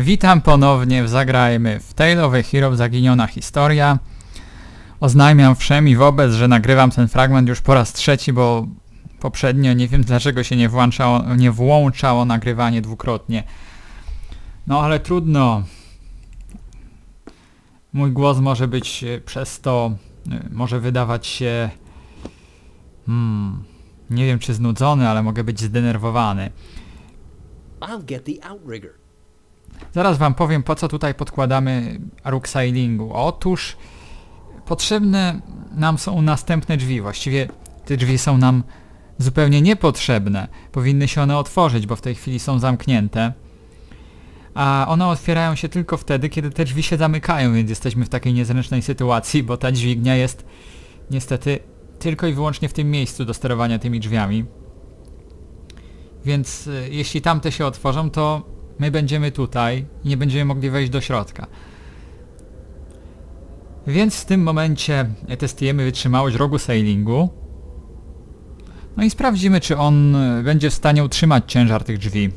Witam ponownie w Zagrajmy w Tale of a Hero Zaginiona Historia. Oznajmiam wszem i wobec, że nagrywam ten fragment już po raz trzeci, bo poprzednio nie wiem dlaczego się nie włączało, nie włączało nagrywanie dwukrotnie. No ale trudno. Mój głos może być e, przez to, e, może wydawać się, hmm, nie wiem czy znudzony, ale mogę być zdenerwowany. I'll get the outrigger. Zaraz wam powiem po co tutaj podkładamy Aruxailingu. Otóż potrzebne nam są następne drzwi. Właściwie te drzwi są nam zupełnie niepotrzebne. Powinny się one otworzyć, bo w tej chwili są zamknięte. A one otwierają się tylko wtedy, kiedy te drzwi się zamykają, więc jesteśmy w takiej niezręcznej sytuacji, bo ta dźwignia jest niestety tylko i wyłącznie w tym miejscu do sterowania tymi drzwiami. Więc y, jeśli tamte się otworzą, to my będziemy tutaj i nie będziemy mogli wejść do środka. Więc w tym momencie testujemy wytrzymałość rogu sailingu. No i sprawdzimy, czy on y, będzie w stanie utrzymać ciężar tych drzwi.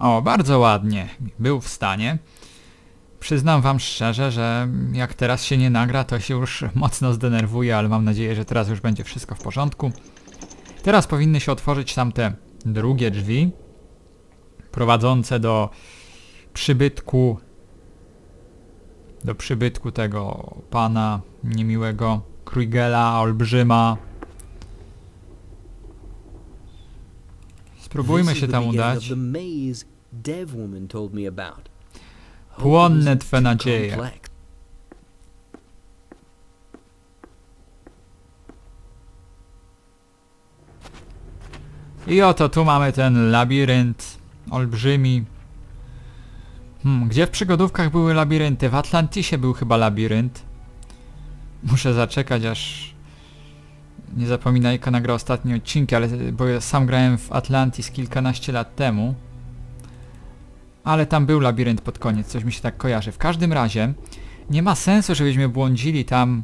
O, bardzo ładnie. Był w stanie. Przyznam wam szczerze, że jak teraz się nie nagra, to się już mocno zdenerwuję, ale mam nadzieję, że teraz już będzie wszystko w porządku. Teraz powinny się otworzyć tamte drugie drzwi prowadzące do przybytku do przybytku tego pana niemiłego Krugela, olbrzyma. Spróbujmy się tam udać. Płonne twe nadzieje. I oto tu mamy ten labirynt olbrzymi. Hmm, gdzie w przygodówkach były labirynty? W Atlantisie był chyba labirynt. Muszę zaczekać aż... Nie zapominaj, Jaka nagra ostatnie odcinki, ale bo ja sam grałem w Atlantis kilkanaście lat temu. Ale tam był labirynt pod koniec, coś mi się tak kojarzy. W każdym razie nie ma sensu, żebyśmy błądzili tam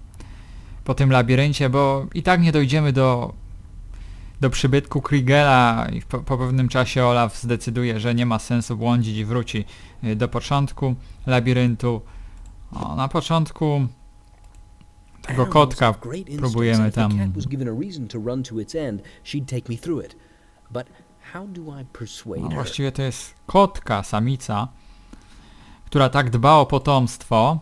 po tym labiryncie, bo i tak nie dojdziemy do do przybytku Kriegela i po, po pewnym czasie Olaf zdecyduje, że nie ma sensu błądzić i wróci y, do początku labiryntu. O, na początku tego kotka próbujemy tam... a No, właściwie to jest kotka, samica, która tak dba o potomstwo.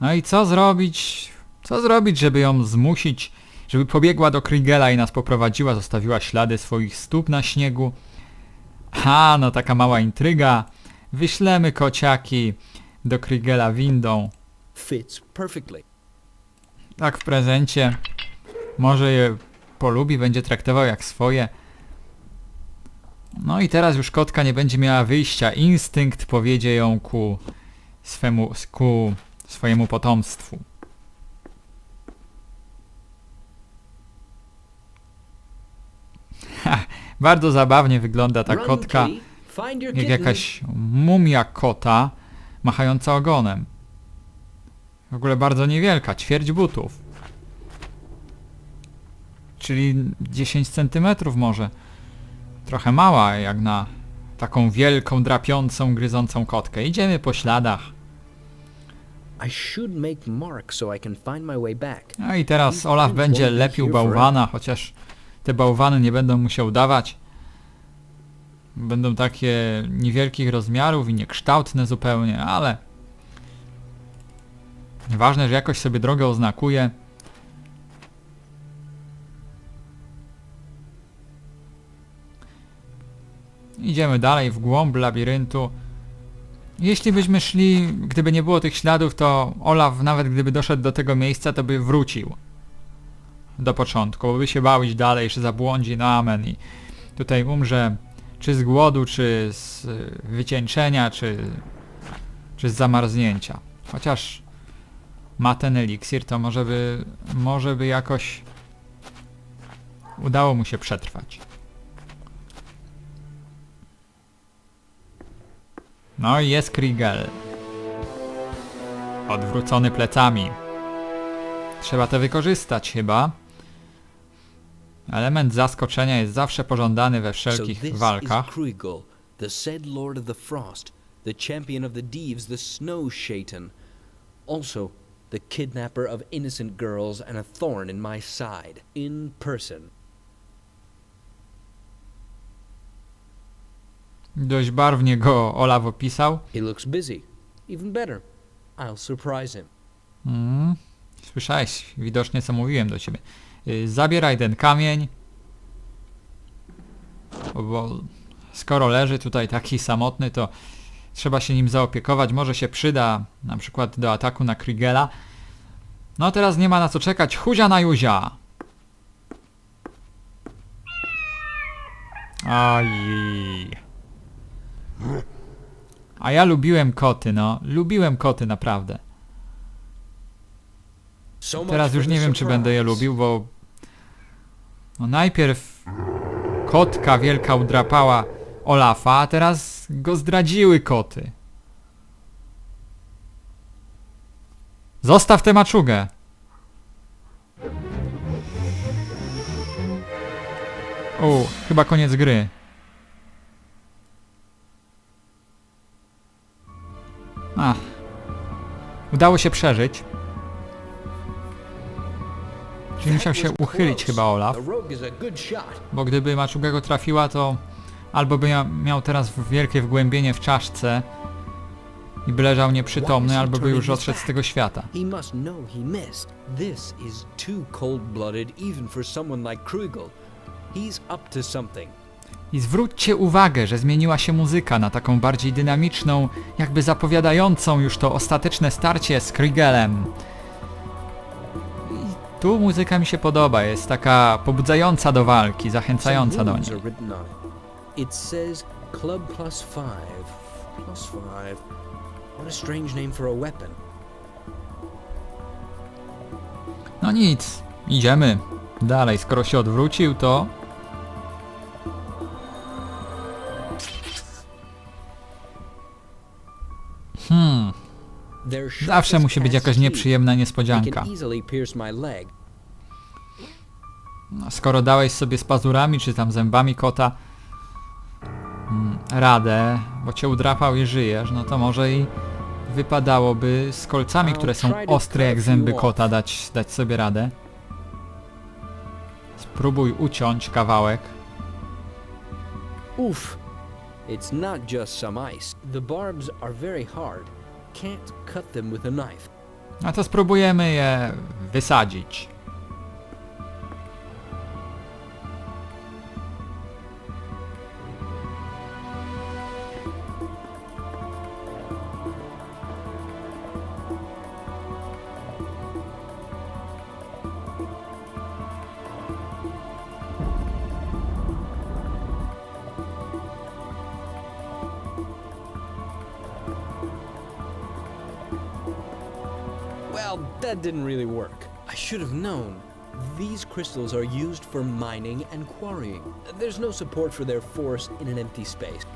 No i co zrobić? Co zrobić, żeby ją zmusić, żeby pobiegła do Krigela i nas poprowadziła, zostawiła ślady swoich stóp na śniegu? Ha, no taka mała intryga. Wyślemy kociaki do Krigela windą. Fits perfectly. Tak w prezencie. Może je polubi, będzie traktował jak swoje. No i teraz już kotka nie będzie miała wyjścia. Instynkt powiedzie ją ku swemu, ku swojemu potomstwu. Ha, bardzo zabawnie wygląda ta kotka, jak jakaś mumia kota machająca ogonem. W ogóle bardzo niewielka, ćwierć butów. Czyli 10 centymetrów może. Trochę mała jak na taką wielką, drapiącą, gryzącą kotkę. Idziemy po śladach. I should make marks so I can find my way back. No i teraz Olaf będzie lepił bałwana, chociaż te bałwany nie będą mu się udawać. Będą takie niewielkich rozmiarów i niekształtne zupełnie, ale... Ważne, że jakoś sobie drogę oznakuje. Idziemy dalej w głąb labiryntu. Jeśli byśmy szli, gdyby nie było tych śladów, to Olaf nawet gdyby doszedł do tego miejsca, to by wrócił do początku, bo by się bał iść dalej, że zabłądzi, no amen i tutaj umrze czy z głodu, czy z wycieńczenia, czy, czy z zamarznięcia. Chociaż ma ten eliksir, to może by, może by jakoś udało mu się przetrwać. No i jest Kriegel. Odwrócony plecami. Trzeba to wykorzystać chyba. Element zaskoczenia jest zawsze pożądany we So wszelkich this walkach. Kriegel, the said Lord of the Frost, the champion of the Deeves, the Snow Shaitan. Also, the kidnapper of innocent girls and a thorn in my side, in person. Dość barwnie go Olaf opisał. He looks busy. Even better, I'll surprise him. Mm. Słyszałeś widocznie co mówiłem do ciebie. Y, Zabieraj ten kamień. Bo, bo skoro leży tutaj taki samotny, to trzeba się nim zaopiekować. Może się przyda na przykład do ataku na Krigela. No teraz nie ma na co czekać. Huzia na Juzia. Aj. A ja lubiłem koty, no. Lubiłem koty naprawdę. Teraz już nie wiem, czy będę je lubił, bo no najpierw kotka wielka udrapała Olafa, a teraz go zdradziły koty. Zostaw tę maczugę. U, chyba koniec gry. Ach. Udało się przeżyć. Czyli musiał się uchylić chyba Olaf, bo gdyby maczuga go trafiła, to albo by mia- miał teraz wielkie wgłębienie w czaszce i by leżał nieprzytomny, albo by już odszedł z tego świata. He must know he missed. This is too cold-blooded even for someone like Krugel. He's up to something. I zwróćcie uwagę, że zmieniła się muzyka na taką bardziej dynamiczną, jakby zapowiadającą już to ostateczne starcie z Krigelem. I tu muzyka mi się podoba, jest taka pobudzająca do walki, zachęcająca do niej. It. Says club plus five. Plus five. What a strange name for a weapon. No nic, idziemy dalej. Skoro się odwrócił, to... Hmm, zawsze musi być jakaś nieprzyjemna niespodzianka. No, Skoro dałeś sobie z pazurami, czy tam zębami kota radę, bo cię udrapał i żyjesz, no to może i wypadałoby z kolcami, które są ostre jak zęby kota, dać, dać sobie radę. Spróbuj uciąć kawałek. Oof. It's not just some ice. The barbs are very hard. Can't cut them with a knife. A to spróbujemy je wysadzić. That didn't really work. I should have known. These crystals are used for mining and quarrying. There's no support for their force in an empty space.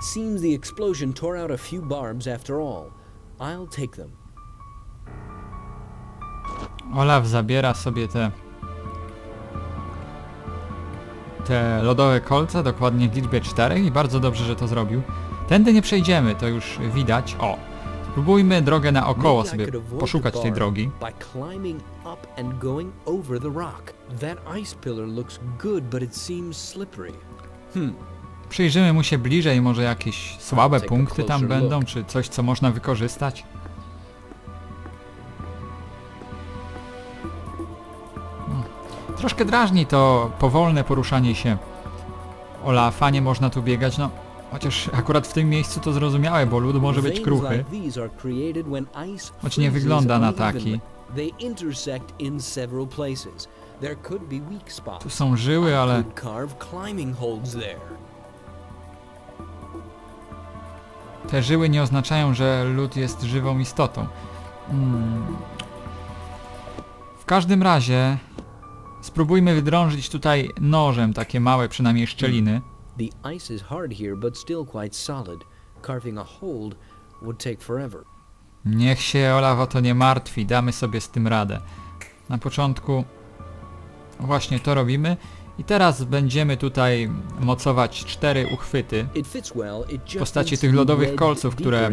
Seems the explosion tore out a few barbs after all. I'll take them. Olaf zabiera sobie te te lodowe kolce, dokładnie w liczbie 4 i bardzo dobrze, że to zrobił. Tędy nie przejdziemy, to już widać. O, spróbujmy drogę naokoło sobie poszukać tej drogi. Hmm. Przyjrzymy mu się bliżej, może jakieś słabe punkty tam będą, czy coś, co można wykorzystać. Troszkę drażni to powolne poruszanie się Olafa, nie można tu biegać, no chociaż akurat w tym miejscu to zrozumiałe, bo lód może być kruchy. Choć nie wygląda na taki. Tu są żyły, ale te żyły nie oznaczają, że lód jest żywą istotą. Hmm. W każdym razie Spróbujmy wydrążyć tutaj nożem takie małe przynajmniej szczeliny. The ice is hard here, but still quite solid. Carving a hold would take forever. Niech się Olaf o to nie martwi, damy sobie z tym radę. Na początku właśnie to robimy i teraz będziemy tutaj mocować cztery uchwyty. Just postaci tych lodowych kolców, które-.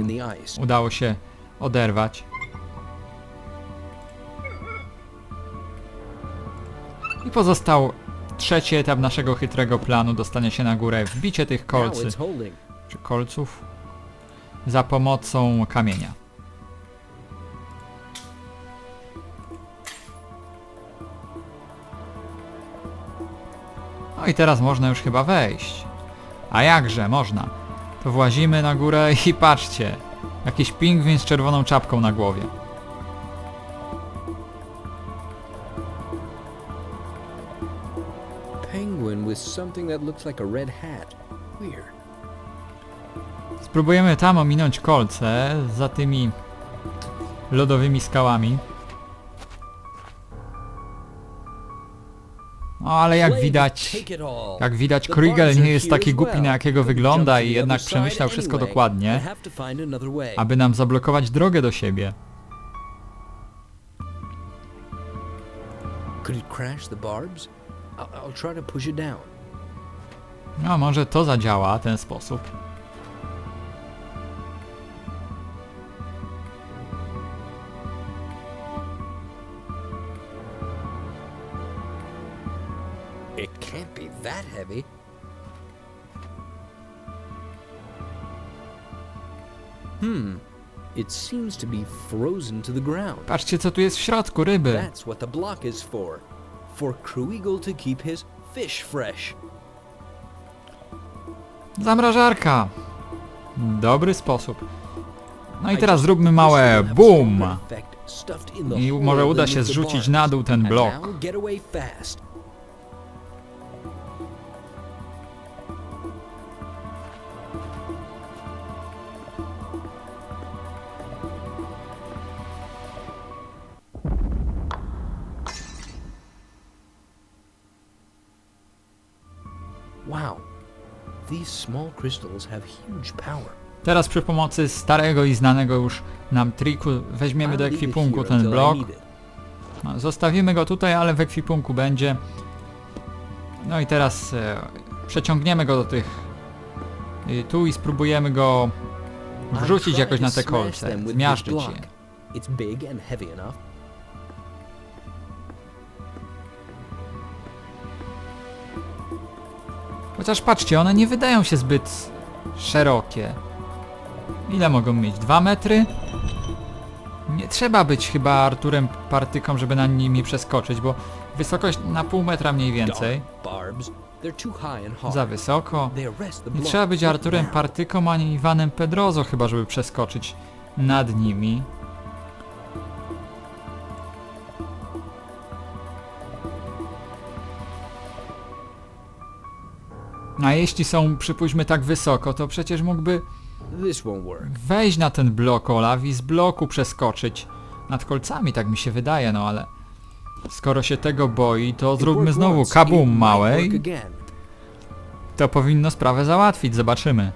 Udało się oderwać. I pozostał trzeci etap naszego chytrego planu, dostanie się na górę, wbicie tych kolcy, czy kolców, za pomocą kamienia. No i teraz można już chyba wejść. A jakże, można. To włazimy na górę i patrzcie. Jakiś pingwin z czerwoną czapką na głowie. With something that looks like a red hat. Weird. Spróbujemy tam ominąć kolce za tymi lodowymi skałami. No ale jak widać, jak widać bars nie jest taki głupi na jakiego wygląda i jednak przemyślał wszystko dokładnie, aby nam zablokować drogę do siebie. Could it crash the barbs? I'll, I'll try to push it down. No może to zadziała w ten sposób. It can't be that heavy. Hmm. It seems to be frozen to the ground. Patrzcie co tu jest w środku, ryby. That's what the block is for. For Kruegal to keep his fish fresh. Zamrażarka. Dobry sposób. No i teraz zróbmy małe BOOM! I może uda się zrzucić na dół ten blok. Wow. These small crystals have huge power. Teraz przy pomocy starego i znanego już nam triku weźmiemy do ekwipunku ten blok. No, zostawimy go tutaj, ale w ekwipunku będzie. No i teraz e, przeciągniemy go do tych tu i spróbujemy go wrzucić jakoś na te kolce, zmiażdżyć je. It's big and heavy enough. Chociaż patrzcie, one nie wydają się zbyt szerokie. Ile mogą mieć? 2 metry? Nie trzeba być chyba Arturem Partyką, żeby na nimi przeskoczyć, bo wysokość na pół metra mniej więcej. Za wysoko. Nie trzeba być Arturem. Partyką ani Iwanem Pedrozo chyba, żeby przeskoczyć nad nimi. A jeśli są, przypuśćmy, tak wysoko, to przecież mógłby This won't work. wejść na ten blok Olaf i z bloku przeskoczyć nad kolcami, tak mi się wydaje, no ale skoro się tego boi, to zróbmy znowu kabum małej. To powinno sprawę załatwić, zobaczymy.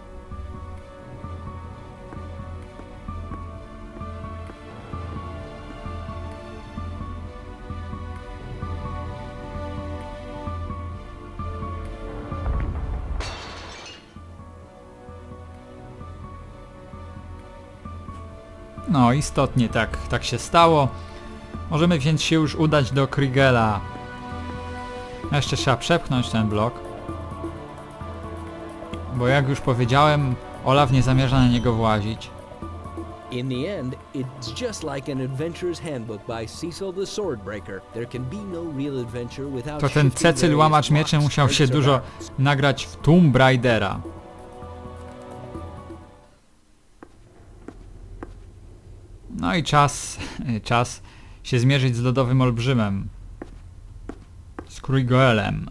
No, istotnie tak, tak się stało. Możemy więc się już udać do Krigela. Jeszcze trzeba przepchnąć ten blok. Bo jak już powiedziałem, Olaf nie zamierza na niego włazić. In the end, it's just like an adventurer's handbook by Cecil the Swordbreaker. There can be no real adventure without To ten Cecyl łamacz mieczy musiał się dużo nagrać w Tomb Raidera. No i czas, czas się zmierzyć z lodowym olbrzymem. Z Kruigoelem.